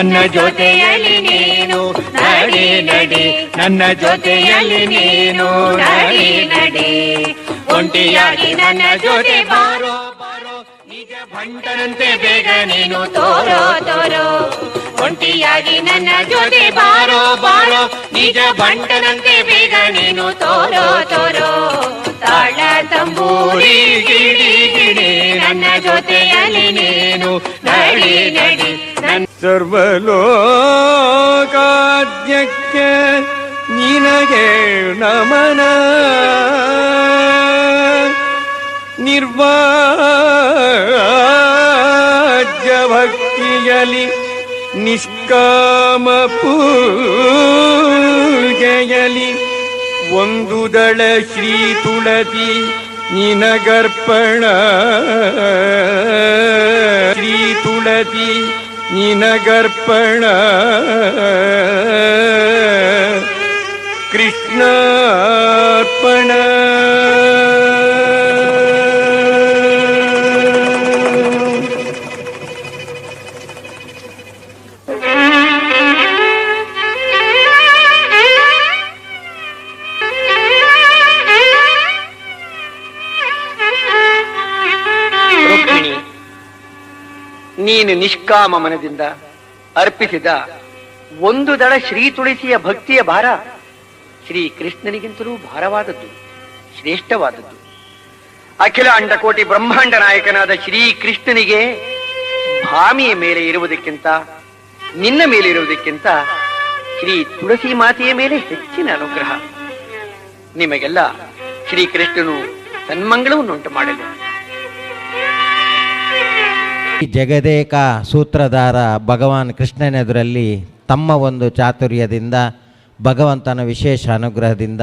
ನನ್ನ ಜೊತೆಯಲ್ಲಿ ನೀನು, ನಡಿ ನಡಿ. ನನ್ನ ಜೊತೆಯಲ್ಲಿ ನೀನು, ನಡಿ ನಡಿ. ಒಂಟಿಯಾಗಿ ನನ್ನ ಜೊತೆ ಬಾರೋ ಬಾರೋ. ನಿಜ ಭಂಟನಂತೆ ಬೇಗ ನೀನು ತೋರೋ ತೋರೋ. ಒಂಟಿಯಾಗಿ ನನ್ನ ಜೊತೆ ಬಾರೋ ಬಾರೋ. ನಿಜ ಭಂಟನಂತೆ ಬೇಗ ನೀನು ತೋರೋ ತೋರೋ. ತಾಳ ತಂಬೂರಿ, ಗಿಡಿ ಗಿಡಿ. ನನ್ನ ಜೊತೆಯಲ್ಲಿ ನೀನು, ನಡಿ ನಡಿ. ಸರ್ವಲೋಕಾದ್ಯಕ್ಕೆ ನಿನಗೆ ನಮನ ನಿರ್ವಾಜ್ಯ ಭಕ್ತಿಯಲಿ ನಿಷ್ಕಾಮ ಪೂಜೆಯಲಿ ಒಂದು ದಳ ಶ್ರೀ ತುಳಸಿ ನಿನಗರ್ಪಣ நினகற்பண கிருஷ்ணார்ப்பண Thank ನೀನು ನಿಷ್ಕಾಮ ಮನದಿಂದ ಅರ್ಪಿಸಿದ ಒಂದು ದಳ ಶ್ರೀ ತುಳಸಿಯ ಭಕ್ತಿಯ ಭಾರ ಶ್ರೀ ಕೃಷ್ಣನಿಗಿಂತಲೂ ಭಾರವಾದದ್ದು, ಶ್ರೇಷ್ಠವಾದದ್ದು. ಅಖಿಲ ಅಂಡಕೋಟಿ ಬ್ರಹ್ಮಾಂಡ ನಾಯಕನಾದ ಶ್ರೀ ಕೃಷ್ಣನಿಗೆ ಭಾಮಿಯ ಮೇಲೆ ಇರುವುದಕ್ಕಿಂತ, ನಿನ್ನ ಮೇಲೆ ಇರುವುದಕ್ಕಿಂತ ಶ್ರೀ ತುಳಸಿ ಮಾತೆಯ ಮೇಲೆ ಹೆಚ್ಚಿನ ಅನುಗ್ರಹ. ನಿಮಗೆಲ್ಲ ಶ್ರೀ ಕೃಷ್ಣನು ಸನ್ಮಂಗಳವನ್ನುಂಟು ಮಾಡಲು. ಜಗದೇಕ ಸೂತ್ರಧಾರ ಭಗವಾನ್ ಕೃಷ್ಣನೆದುರಲ್ಲಿ ತಮ್ಮ ಒಂದು ಚಾತುರ್ಯದಿಂದ ಭಗವಂತನ ವಿಶೇಷ ಅನುಗ್ರಹದಿಂದ